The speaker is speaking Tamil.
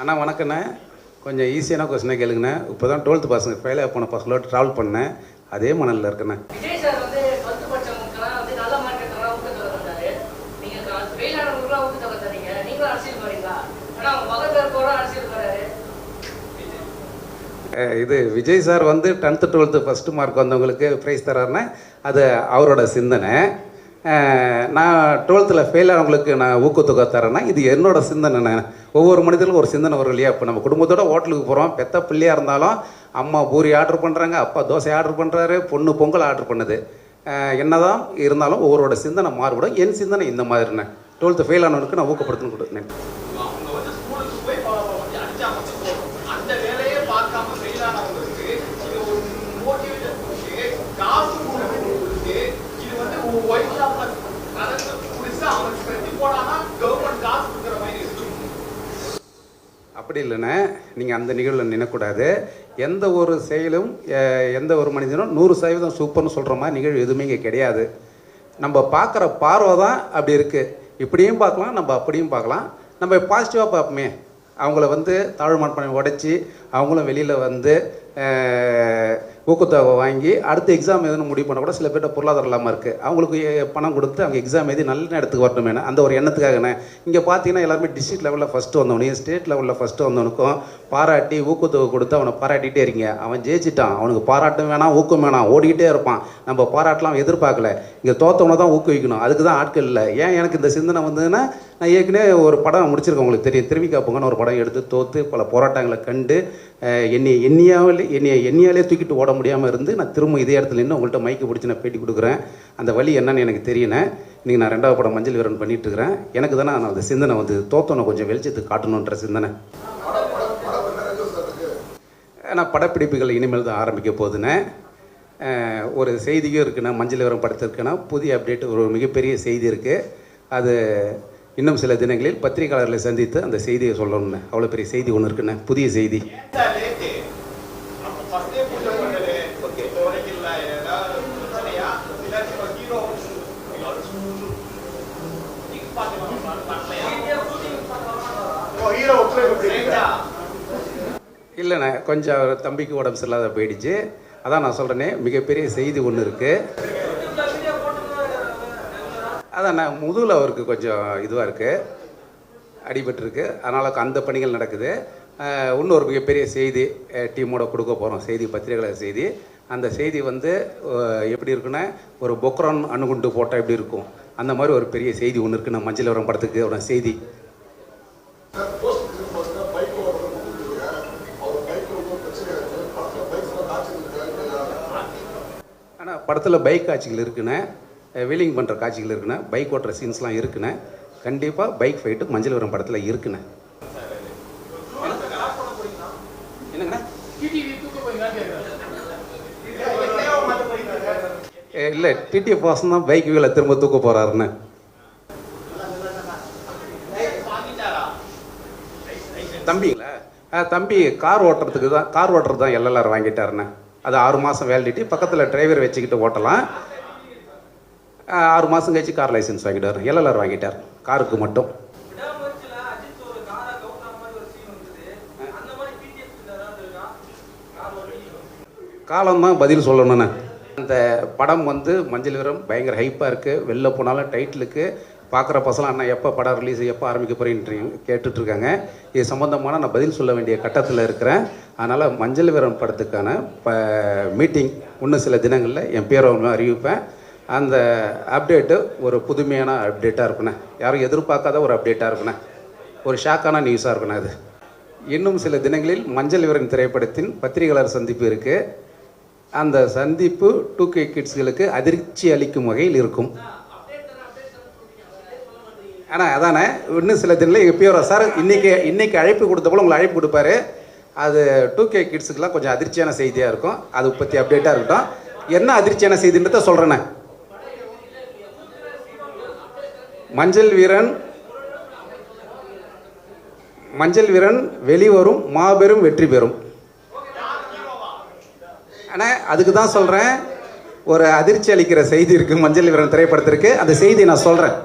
அண்ணா வணக்கண்ணே. கொஞ்சம் ஈஸியான கொஸ்டினை கேளுங்கண்ணே. இப்போ தான் டுவெல்த்து பசங்க ஃபெயில் போன பசங்களோட ட்ராவல் பண்ணேன். அதே மணலில் இருக்கண்ணே. டுவெல்த் இது விஜய் சார் வந்து டென்த்து டுவெல்த்து ஃபஸ்ட்டு மார்க் வந்தவங்களுக்கு ப்ரைஸ் தராருன்னா அது அவரோட சிந்தனை. நான் டுவெல்த்தில் ஃபெயில் ஆனவங்களுக்கு நான் ஊக்கத்தொகை தரேன்னா இது என்னோட சிந்தனை. ஒவ்வொரு மனிதனுக்கும் ஒரு சிந்தனை வரும் இல்லையா? இப்போ நம்ம குடும்பத்தோட ஹோட்டலுக்கு போகிறோம் பெத்த பிள்ளையாக இருந்தாலும் அம்மா பூரி ஆர்டர் பண்ணுறாங்க அப்பா தோசை ஆர்டர் பண்ணுறாரு பொண்ணு பொங்கல் ஆர்டர் பண்ணுது. என்னதான் இருந்தாலும் ஒவ்வொருவோட சிந்தனை மாறுபடும். என் சிந்தனை இந்த மாதிரிண்ணே டுவெல்த்து ஃபெயில் ஆனவனுக்கு நான் ஊக்கப்படுத்தணும் கொடுத்தேன் அவங்க வந்து ஸ்கூலுக்கு போய் ப- ப- வந்து அடிச்சா மட்டும் போதும். அந்த வேலையே பார்க்காம fail ஆனவங்களுக்கு இது ஒரு motivation கொடுத்து, காசு கொடுத்து கொடுத்து, இது வந்து ஒரு white shop ல நடந்து புதுசா அவனுக்கு கட்டி போடாம government காசு கொடுக்குற மாதிரி இருக்கு. அப்படி இல்லைண்ணே நீங்கள் அந்த நிகழ்வில் நினைக்கூடாது எந்த ஒரு செயலும் எந்த ஒரு மனிதனும் நூறு சதவீதம் சூப்பர்னு சொல்கிற மாதிரி நிகழ்வு எதுவுமே இங்கே கிடையாது. நம்ம பார்க்குற பார்வை தான் அப்படி இருக்குது இப்படியும் பார்க்கலாம் நம்ம அப்படியும் பார்க்கலாம். நம்ம பாசிட்டிவாக பார்ப்போமே. அவங்கள வந்து தாழ்வு மனப்பான்மை உடைச்சி அவங்களும் வெளியில் வந்து ஊக்கத்தொகை வாங்கி அடுத்த எக்ஸாம் எதுன்னு முடிவு பண்ண கூட சில பேர்ட்ட பொருளாதாரம் இல்லாமல் இருக்குது அவங்களுக்கு பணம் கொடுத்து அவங்க எக்ஸாம் எழுதி நல்ல இடத்துக்கு வரணுமே அந்த ஒரு எண்ணத்துக்காகண்ணே இங்கே பார்த்தீங்கன்னா எல்லாருமே டிஸ்ட்ரிக்ட் லெவலில் ஃபஸ்ட்டு வந்தவனையும் ஸ்டேட் லெவலில் ஃபஸ்ட்டு வந்தவனுக்கும் பாராட்டி ஊக்கத்தொகை கொடுத்து அவனை பாராட்டிகிட்டே இருக்கீங்க. அவன் ஜெயிச்சிட்டான். அவனுக்கு பாராட்டும் வேணாம் ஊக்கம் வேணாம். ஓடிக்கிட்டே இருப்பான். நம்ம பாராட்டலாம் எதிர்பார்க்கல. இங்கே தோத்தவனை தான் ஊக்குவிக்கணும். அதுக்கு தான் ஆட்கள் இல்லை. ஏன் எனக்கு இந்த சிந்தனை வந்ததுன்னா நான் ஏற்கனவே ஒரு படம் முடிச்சிருக்கேன் உங்களுக்கு தெரியும். திருவிக்கா காப்புங்கன்னு ஒரு படம் எடுத்து தோற்று பல போராட்டங்களை கண்டு என்னை எண்ணியாவில் என்னைய எண்ணியாலே தூக்கிட்டு ஓட முடியாமல் இருந்து நான் திரும்ப இதே இடத்துல நின்று உங்கள்கிட்ட மைக்கு பிடிச்சி நான் பேட்டி கொடுக்குறேன். அந்த வழி என்னன்னு எனக்கு தெரியல. இன்றைக்கி நான் ரெண்டாவது படம் மஞ்சள் வீரன் பண்ணிட்டு இருக்கிறேன் எனக்கு தானே நான் அந்த சிந்தனை வந்து தோத்தவனை கொஞ்சம் வெளிச்சத்துக்கு காட்டணுன்ற சிந்தனை. நான் படப்பிடிப்புகள் இனிமேல் தான் ஆரம்பிக்க போகுதுண்ணே ஒரு செய்தியும் இருக்குண்ணா மஞ்சள் விவரம் படத்திற்குன்னா புதிய அப்டேட் ஒரு மிகப்பெரிய செய்தி இருக்குது அது இன்னும் சில தினங்களில் பத்திரிகையாளர்களை சந்தித்து அந்த செய்தியை சொல்லணும்னு. அவ்வளோ பெரிய செய்தி ஒன்று இருக்குண்ணே புதிய செய்தி. இல்லைண்ணே கொஞ்சம் அவர் தம்பிக்கு உடம்பு சரியில்லாத போயிடுச்சு. அதான் நான் சொல்கிறேனே மிகப்பெரிய செய்தி ஒன்று இருக்குது அதான் நான் முதுகில் அவருக்கு கொஞ்சம் இதுவாக இருக்குது அடிபட்டிருக்கு. அதனால் அந்த பணிகள் நடக்குது. இன்னொரு மிகப்பெரிய செய்தி டீமோட கொடுக்க போகிறோம் செய்தி பத்திரிகையாளர் செய்தி. அந்த செய்தி வந்து எப்படி இருக்குன்னா ஒரு பொக்ரான் அணுகுண்டு போட்டால் எப்படி இருக்கும்? அந்த மாதிரி ஒரு பெரிய செய்தி ஒன்று இருக்குண்ணா மஞ்சள் வரம் படத்துக்கு ஒரு செய்தி. ஆனால் படத்தில் பைக் காட்சிகள் இருக்குன்னு வீலிங் பண்ணுற காட்சிகள் இருக்குண்ணே பைக் ஓட்டுற சீன்ஸ்லாம் இருக்குண்ணே. கண்டிப்பாக பைக் ஃபைட்டு மஞ்சள் வரம் படத்தில் இருக்குண்ணே. இல்லை டிடி வாசன் தான் பைக் வீலை திரும்ப தூக்க போகிறாருண்ணே தம்பிங்களா? தம்பி கார் ஓட்டுறதுக்கு தான் கார் ஓட்டுறது தான் எல்எல்ஆர் வாங்கிட்டாருண்ணே. அது ஆறு மாதம் வேலிடிட்டி பக்கத்தில் டிரைவர் வச்சுக்கிட்டு ஓட்டலாம். ஆறு மாதம் கழிச்சு கார் லைசன்ஸ் வாங்கிட்டார். எல்எல்ஆர் வாங்கிட்டார். காருக்கு மட்டும். காலம் தான் பதில் சொல்லணுண்ணே அந்த படம் வந்து மஞ்சள் வீரம் பயங்கர ஹைப்பாக இருக்குது வெளில போனாலும் டைட்டிலுக்கு பார்க்குற பசலாம் அண்ணா எப்போ படம் ரிலீஸ் எப்போ ஆரம்பிக்க போகிறீங்க கேட்டுட்ருக்காங்க. இது சம்மந்தமான நான் பதில் சொல்ல வேண்டிய கட்டத்தில் இருக்கிறேன். அதனால் மஞ்சள் வீரம் படத்துக்கான ப மீட்டிங் இன்னும் சில தினங்களில் என் பேரை அறிவிப்பேன். அந்த அப்டேட்டு ஒரு புதுமையான அப்டேட்டாக இருக்குண்ணே. யாரும் எதிர்பார்க்காத ஒரு அப்டேட்டாக இருக்குண்ணே. ஒரு ஷாக்கான நியூஸாக இருக்குண்ணே அது. இன்னும் சில தினங்களில் மஞ்சள் வீரன் திரைப்படத்தின் பத்திரிகையாளர் சந்திப்பு இருக்குது அந்த சந்திப்பு டூ கே கிட்ஸ்களுக்கு அதிர்ச்சி அளிக்கும் வகையில் இருக்கும். ஆனால் அதானே இன்னும் சில தினங்களில் எப்பயோ சார் இன்றைக்கி இன்றைக்கி அழைப்பு கொடுத்த போல் உங்களுக்கு அழைப்பு கொடுப்பாரு. அது டூ கே கிட்ஸுக்கெலாம் கொஞ்சம் அதிர்ச்சியான செய்தியாக இருக்கும். அது பற்றி அப்டேட்டாக இருக்கட்டும். என்ன அதிர்ச்சியான செய்தின்றத சொல்கிறேண்ணே மஞ்சள் வீரன் மஞ்சள் வீரன் வெளிவரும் மாபெரும் வெற்றி பெறும். ஆனால் அதுக்கு தான் சொல்கிறேன் ஒரு அதிர்ச்சி அளிக்கிற செய்தி இருக்குது மஞ்சள் வீரன் திரைப்படத்திற்கு. அந்த செய்தி நான் சொல்கிறேன்